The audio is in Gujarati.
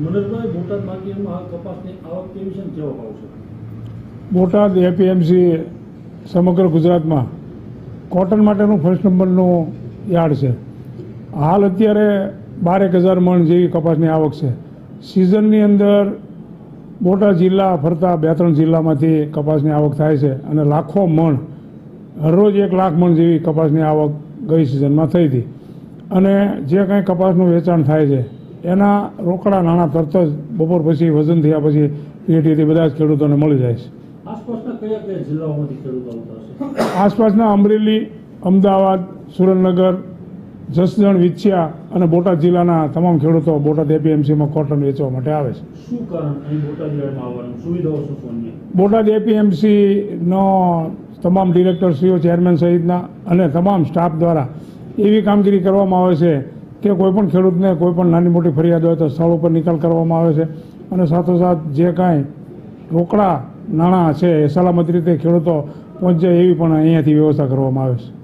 મનોજભાઈ, બોટાદ માર્કેટમાં કપાસની આવક કેવી છે કેવો ભાવ છે? બોટાદ એપીએમસી સમગ્ર ગુજરાતમાં કોટન માટેનું ફર્સ્ટ નંબરનું યાર્ડ છે. હાલ અત્યારે બારેક હજાર મણ જેવી કપાસની આવક છે. સિઝનની અંદર બોટાદ જિલ્લા ફરતા બે ત્રણ જિલ્લામાંથી કપાસની આવક થાય છે અને લાખો મણ, હરરોજ એક લાખ મણ જેવી કપાસની આવક ગઈ સિઝનમાં થઈ હતી. અને જે કાંઈ કપાસનું વેચાણ થાય છે એના રોકડા નાણાં તરત જ બપોર પછી વજન થયા પછી પીએટીથી બધા જ ખેડૂતોને મળી જાય છે. આસપાસના અમરેલી અમદાવાદ સુરેન્દ્રનગર જસદણ વિછિયા અને બોટાદ જિલ્લાના તમામ ખેડૂતો બોટાદ એપીએમસીમાં કોટન વેચવા માટે આવે છે. બોટાદ એપીએમસીનો તમામ ડિરેક્ટરશ્રીઓ ચેરમેન સહિતના અને તમામ સ્ટાફ દ્વારા એવી કામગીરી કરવામાં આવે છે કે કોઈપણ ખેડૂતને કોઈપણ નાની મોટી ફરિયાદ હોય તો સ્થળ ઉપર નિકાલ કરવામાં આવે છે. અને સાથોસાથ જે કાંઈ રોકડા નાણાં છે એ સલામત રીતે ખેડૂતો પહોંચે એવી પણ અહીંયાથી વ્યવસ્થા કરવામાં આવે છે.